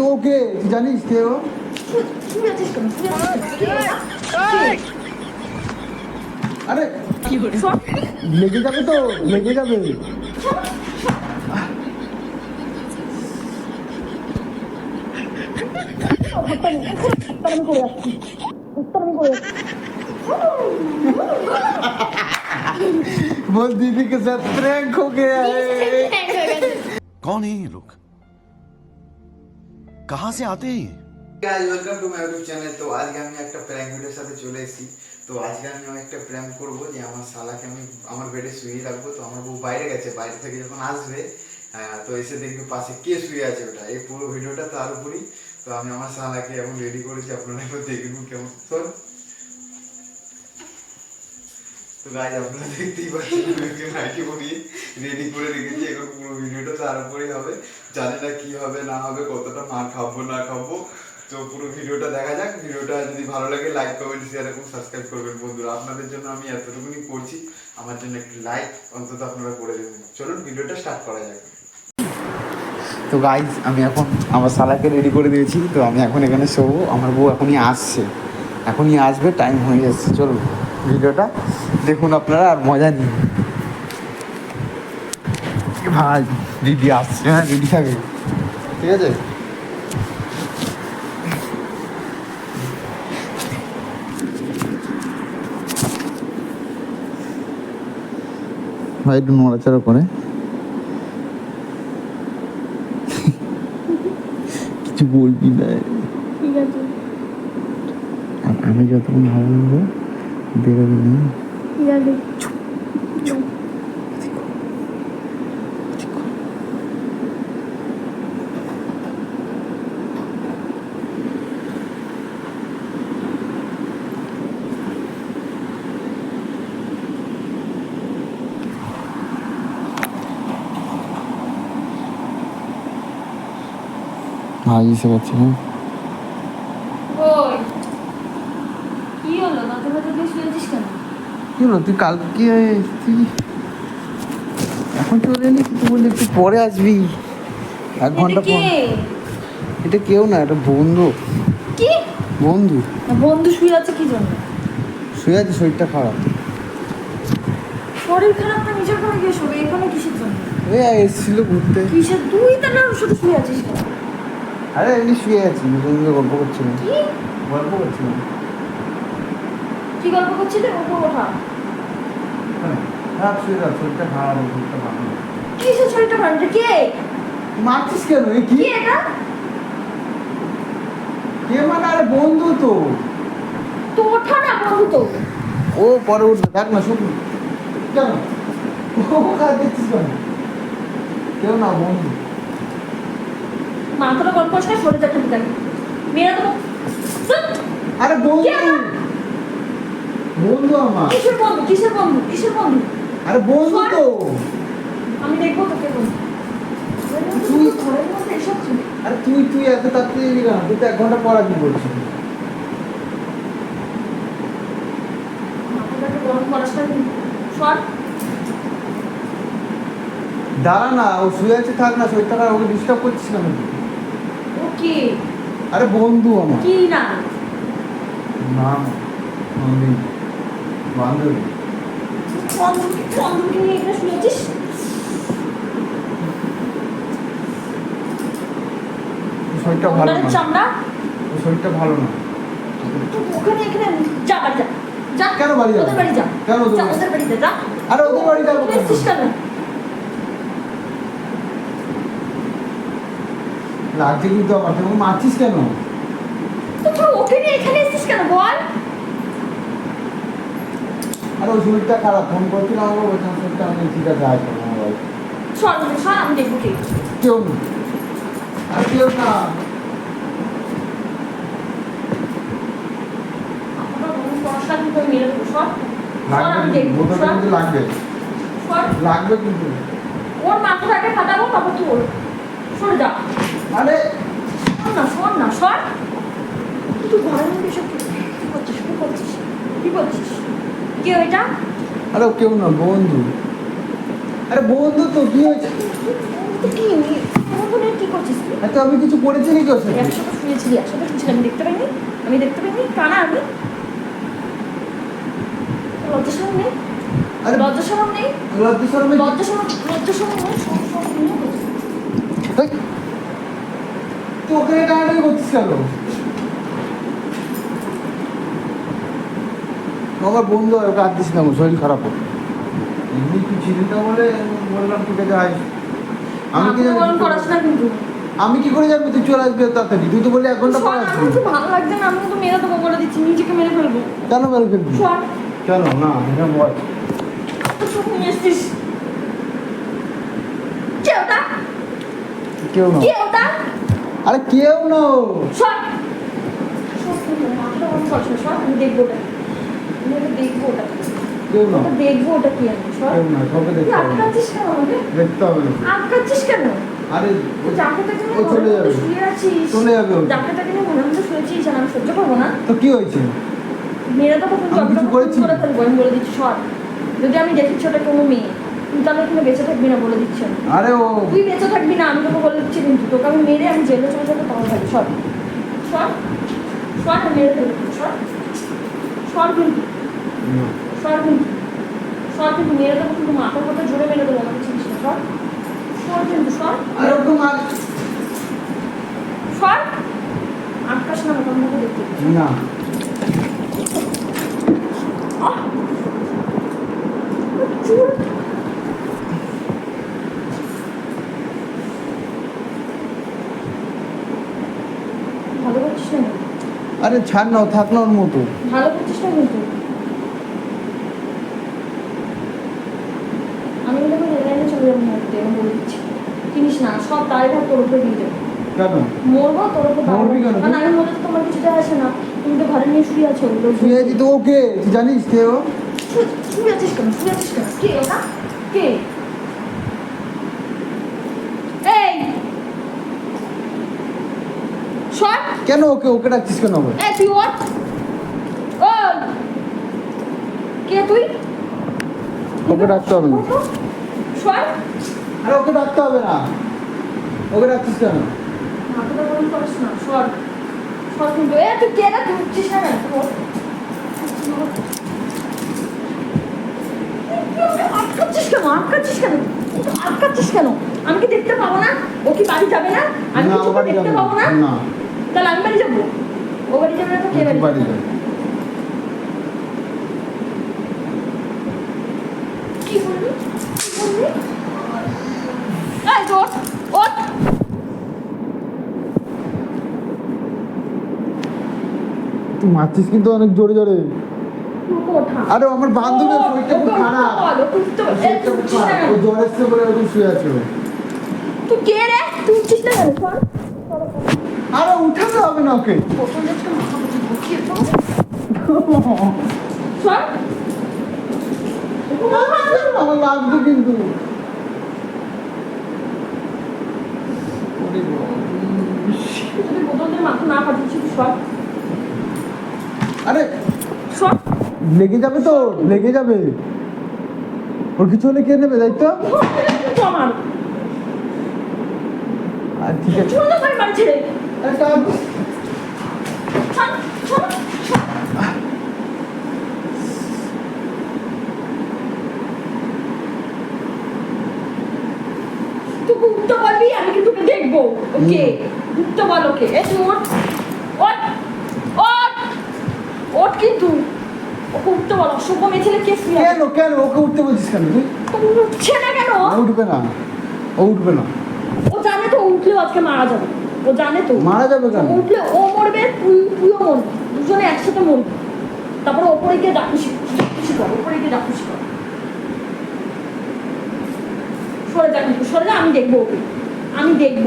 তো ওকে তুই জানিস কে ও শুয়ে আছিস কেন শুয়ে আছিস কেন? কে? আরে কে? সর। লেগে যাবে তো লেগে যাবে উত্তর আমি করে যাচ্ছি উত্তর আমি করে যাচ্ছি बोल दीदी के साथ प्रैंक हो गया है कौन है ये लोग কাহা সে আতে guys welcome to my YouTube channel তো আজকে আমি একটা প্র্যাঙ্ক ভিডিওর সাথে চলে এসেছি। তো আজকে আমি একটা প্র্যাঙ্ক করব যে আমার শালাকে আমি আমার বেডে শুয়ে রাখব। তো আমার বউ বাইরে গেছে, বাইরে থেকে যখন আসবে তো এসে দেখবি পাশে কে শুয়ে আছে ওটা। এই পুরো ভিডিওটা তার উপরই তো আমি আমার শালাকে এখন রেডি করেছি আপনারা দেখুন কেমন। তো গাইজ, আপনারা দেখতেই পাচ্ছেন আমি ওকে নাইটি রেডি করে রেখেছি, এখন পুরো ভিডিওটা তার উপরেই হবে। জানি না কি হবে, না হবে, কতটা মার খাব, না খাব। তো পুরো ভিডিওটা দেখা যাক, ভিডিওটা যদি ভালো লাগে লাইক কমেন্ট শেয়ার এবং সাবস্ক্রাইব করবেন বন্ধুরা। আপনাদের জন্য আমি এতটুকুনি করছি। আমার জন্য একটি লাইক অন্তত আপনারা করে দেবেন। চলুন, ভিডিওটা স্টার্ট করা যাক। তো গাইজ, আমি এখন আমার শালাকে রেডি করে দিয়েছি। তো আমি এখন এখানে শোবো। আমার বউ এখনই আসছে। এখনই আসবে টাইম হয়ে যাচ্ছে। চলুন। ভিডিওটা। দেখুন আপনারা আর মজা নিন ভাই? দিদি আসছে। হ্যাঁ দিদি থাকে ঠিক আছে? ভাই একটু নড়াচড়া করে। কিছু বলবি না। ঠিক আছে আ- আমি যতক্ষণ ভালো নেব বেরোবি না ঠিক আছে ভাই এসে গেছে হ্যাঁ ওই কি হলো মাথা ব্যথা দিয়ে শুয়ে আছিস কেন কি হলো? তুই কালকে তুই এখন চলে এলি? তুই বললি একটু পরে আসবি। এক ঘণ্টা পর। এটা কেউ না এটা বন্ধু। কি? বন্ধু। না, বন্ধু শুয়ে আছে কি জন্য? শুয়ে আছে শরীরটা খারাপ। শরীর খারাপ না নিজের গিয়ে শোবে। এখানে কিসের জন্য? এসেছিল ঘুরতে। কিসের? তুই শুয়ে আছিস আরে এমনি শুয়ে আছি। গল্প করছিলাম। কি? গল্প করছিলাম। কি গল্প করছিলি? ওপর ওঠা হ্যাঁ খারাপ শুয়ে যাও শরীরটা খারাপ শরীরটা ভালো কিসের শরীরটা খারাপ কে? মারছিস কেন? কি? কি এটা? কে মানে আরে বন্ধু তো। তো ওঠা না বন্ধু। তো ও পরে উঠবে দেখ না শুধু কেন? ও কাজ দেখছিস কেন? কেউ না বন্ধু? মাথাটা গল্প সরে যাচ্ছে দেখ মেয়েরা তো আরে বন্ধু? বন্ধু আমার। কিসের বন্ধু? কিসের বন্ধু? কিসের বন্ধু? আরে বন্ধু তো। আমি দেখব তোকে বন্ধু। তুই আরে তুই তুই এত তাড়াতাড়ি এলি কেন? তুই তো এক ঘণ্টা পর আসবি বলছিস না দাঁড়া না ও শুয়ে আছে থাক না শরীরটা খারাপ ওকে ডিস্টার্ব করছিস না নাকি ও কি? আরে বন্ধু আমার। কি না? না বান্ধবী বান্ধবী। শরীরটা ভালো না। চামড়া? শরীরটা ভালো না। ওখানে এখানে যা বাড়ি যা। যা। কেন বাড়ি যাব? ওদের বাড়ি যা। কেন ওদের বাড়ি? যা। আরে ওদের বাড়ি যাব ওখানে কেন? এসেছিস কেন? লাগছে কিন্তু আমার তুমি মারছিস কেন? তো ওকে নিয়ে এখানে এসেছিস কেন বল? আরে শরীরটা খারাপ ফোন করছিলাম আমাকে বলছিলাম শরীরটা আমি ঠিক আছে সর ওখানে, আমি দেখব কে। কেউ না। আর কেউ না। লাগবে লাগবে। কিন্তু। ওর মাথাটাকে ফাটাবো তারপর তুই ওর সরে যা। আরে শোন না শোন না সর। তুই ঘরের মধ্যে এসব কি কি করছিস? কি করছিস? কি করছিস? কে ওইটা? আরে কেউ না বন্ধু। আরে বন্ধু তো কি হয়েছে? কি কি করছিস এত আমি কিছু করেছি নাকি ওর সাথে? একসাথে শুয়েছিলি আমি দেখতে পাইনি আমি দেখতে পাইনি কানা আমি। লজ্জা নেই? আরে লজ্জা নেই? লজ্জা শরমে লজ্জা সরম লজ্জা সরম নেই তুই ওখানে টানাটানি করছিস কেন? আমার বন্ধু হয়, ওকে হাত দিস না শরীর খারাপ হোক এমনি তুই ছিলি না বলে বললাম তোকে যাই আমি কি জানি করাস না কিন্তু। আমি কি করে যাব তুই চলে আসবি তাড়াতাড়ি। তুই তো বলি এক ঘণ্টা পর আসবি। ভালো লাগছে না আমি তো মেরে দেবো বলে দিচ্ছি নিজেকে মেরে ফেলব। কেন মেরে ফেলবি? কেন না এটা বল। তো কেউ না। কে ওটা? আরে কেউ না না, শোন, আমি দেখব দেখব ওটা কেউ না। দেখব ওটা কি আমি কেউ না সবে দেখতে হবে। আটকাচ্ছিস কেন দেখতে হবে না। আটকাচ্ছিস কেন? আরে তুই যাকে ও চলে যাবে। শুয়ে আছিস। চলে যাবে ও। যাকে নিয়ে ঘরের মধ্যে শুয়েছিস আর আমি সহ্য করব না। তো কি হয়েছে? মেয়েরা তো কখন আমি করেছি? করে ফেলব আমি বলে দিচ্ছি সর। যদি আমি দেখেছি ওটা কোনো মেয়ে তুই তাহলে কিন্তু বেঁচে থাকবি না বলে দিচ্ছি আরে ও তুই বেঁচে থাকবি না আমি তোকে বলে দিচ্ছি কিন্তু। তোকে আমি মেরে আমি জেলে চলে যাব তখন থাকবি। সর। সর। সর মেরে ফেলব। সর। সর কিন্তু না। সর কিন্তু সর কিন্তু মেরে দেবো কিন্তু মাথার কথা জোরে মেরে দেবো আমাকে চিনিস না সর। সর কিন্তু সর। আরে ওরকম আর সর। আটকাস না দেখতে না। চুল ভালো করছিস না কিন্তু। আরে ছাড় না ও থাক না ওর মতো। ভালো করছিস না কিন্তু? আমি কিন্তু এখন রেলাইনে চলে যাব মরতে আমি বলে দিচ্ছি। কিনিস না সব তোর উপরে দিয়ে দেবো। কেন? মরবো তোর উপর দায় মরবি কেন? কারণ আমি মরে তোমার আসে না। তুমি তো ঘরে নিয়ে শুয়ে আছো শুয়ে আছি তো ওকে তুই জানিস কে ও? শুয়ে- আছিস কেন? শুয়ে আছিস কেন? কে ওটা? কে? এই! সর কেন ওকে ওকে ডাকছিস কেন আবার? এই তুই ওই। কে তুই? ওকে ডাকতে হবে না। সর আরে ওকে ডাকতে হবে না। ওকে ডাকছিস কেন? মাথাটা গরম করিস না সর সর কিন্তু এ তুই কে রে? তুই উঠছিস না কেন? আটকাচ্ছিস কেন? আটকাচ্ছিস কেন? আটকাচ্ছিস কেন? আমি কি দেখতে পাবো না? ও কি বাড়ি যাবে না? আমি কি দেখতে পাবো না। তাহলে আমি বাড়ি যাব ও বাড়ি যাবে না তো কে বাড়ি যাবে যা কি বললি কি বললি ওঠ ওঠ তুই মারছিস কিন্তু অনেক জোরে জোরে আরে আমার বান্ধবীর শরীরটা খুব খারাপ শরীরটা খুব ও জ্বর এসছে বলে শুয়ে আছে তুই কে রে তুই উঠছিস না কেন সর আরে লাগবে কিন্তু সর আরে লেগে যাবে তো লেগে যাবে ওর কিছু হলে কে নেবে দায়িত্ব আর ঠিক আছে চল না বাড়ি বাড়ি ছেড়ে আরে কাজ সর সর সর তুই উঠতে পারবি আমি কিন্তু তোকে দেখব। ওকে? উঠতে বল ওকে। এই তুই ওঠ। ওঠ। ওঠ। ওঠ কিন্তু। ওকে উঠতে বল। অসভ্য মেয়ে ছেলে কে শুয়ে? কেন কেন? ওকে উঠতে বলছিস কেন তুই? উঠছে না কেন? উঠবে না। ও উঠবে না। ও জানে তো উঠলেও আজকে মারা যাবে। ও জানে তো। মারা যাবে কেন? উঠলে ও মরবে তুই তুইও মরবি। দুজনে একসাথে মরবি। তারপরে ওপরে গিয়ে ডাকুসি ডাকুসি কর ওপরে গিয়ে ডাকুসি কর। সরে যা কিন্তু সরে যা আমি দেখব ওকে। আমি দেখব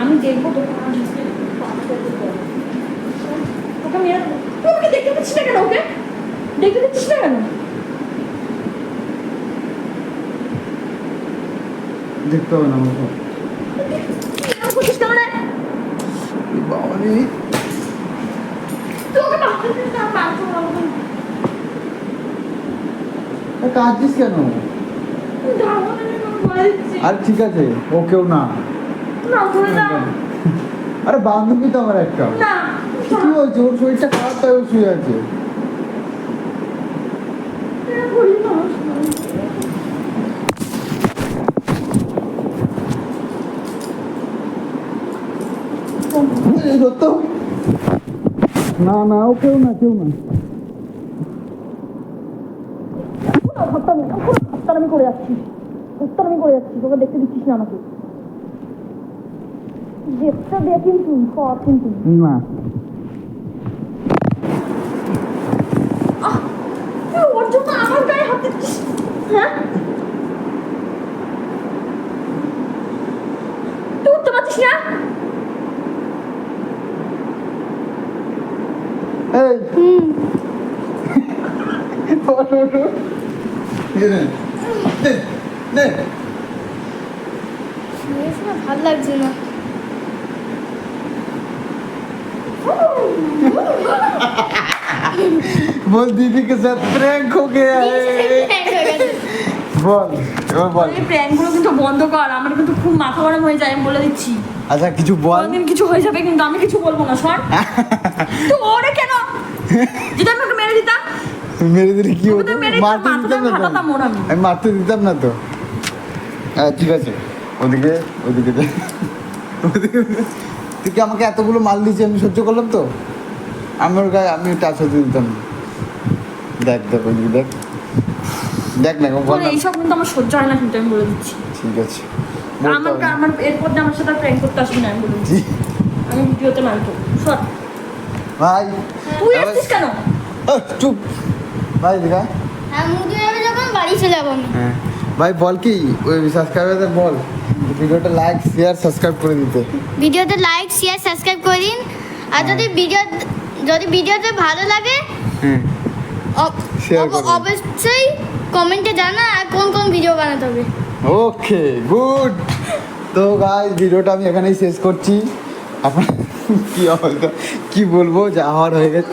আমি দেখব করব। তোকে মেরে তুই ওকে দেখতে পাচ্ছিস না কেন ওকে? দেখতে পাচ্ছিস না কেন? দেখতে হবে না আমাকে তুই এরকম করছিস কেন রে বাবা রে তুই ওকে পাথরে দিস না পাথর আমাকে কাঁদছিস কেন? আর ঠিক আছে ও কেউ না আরে বান্ধবী তো আমার একটা। কি হয়েছে? ওর শরীরটা খারাপ তাই ও শুয়ে আছে ধরি না এই দত্ত না না ও কেউ না কেউ না। হত্যামি করে যাচ্ছিস হত্যামি করে যাচ্ছিস তোকে দেখতে দিচ্ছিস না আমাকে। দেখতে দে কিন্তু সব কিন্তু। না। আমার গায়ে হাত দিচ্ছিস? হ্যাঁ তুই উঠতে পারছিস না এই ওঠ, ওঠ, ওঠ। এই নে। নে, নে। ভালো লাগছে না বল দিদি কে প্র্যাঙ্ক বল বল। প্র্যাঙ্কগুলো বন্ধ কর আমার কিন্তু খুব মাথা গরম হয়ে যায় আমি বলে দিচ্ছি। আচ্ছা কিছু বল। কোনদিন কিছু হয়ে যাবে কিন্তু আমি কিছু বলব না শোন। তো ওরে কেন? যদি আমাকে মেরে দিতাম? মেরে দিলে কি হতো? মারতে দিতাম না তো? আমি। মারতে দিতাম না তো? হ্যাঁ, ঠিক আছে। ওদিকে ওদিকে ওদিকে তুই কি আমাকে এতগুলো মাল দিয়েছি আমি সহ্য করলাম তো? আমি ওর গায়ে আমি টাচ হতে দিতাম। না দেখ দেখ ওদিকে দেখ। দেখ না। এইসব কিন্তু আমার সহ্য হয় না কিন্তু আমি বলে দিচ্ছি। ঠিক আছে। আমার আমার এরপর আমার সাথে প্র্যাঙ্ক করতে আসবি না আমি বলে দিচ্ছি। আমি ভিডিওতে মারবো সর ভাই। তুই আসছিস কেন? চুপ। ভাই দেখা। হ্যাঁ মুদি যাবে যখন বাড়ি চলে যাব আমি। হ্যাঁ। ভাই বল কি? ওই সাবস্ক্রাইবারদের বল। ভিডিওটা লাইক শেয়ার সাবস্ক্রাইব করে দিতে। ভিডিওতে লাইক শেয়ার সাবস্ক্রাইব করে দিন আর যদি ভিডিও যদি ভিডিওতে ভালো লাগে হ্যাঁ। অবশ্যই কমেন্টে জানা আর কোন কোন ভিডিও বানাতে হবে। ওকে গুড তো গাই ভিডিওটা আমি এখানেই শেষ করছি। আপনার কি অবস্থা? কি বলব? যা হওয়ার হয়ে গেছে।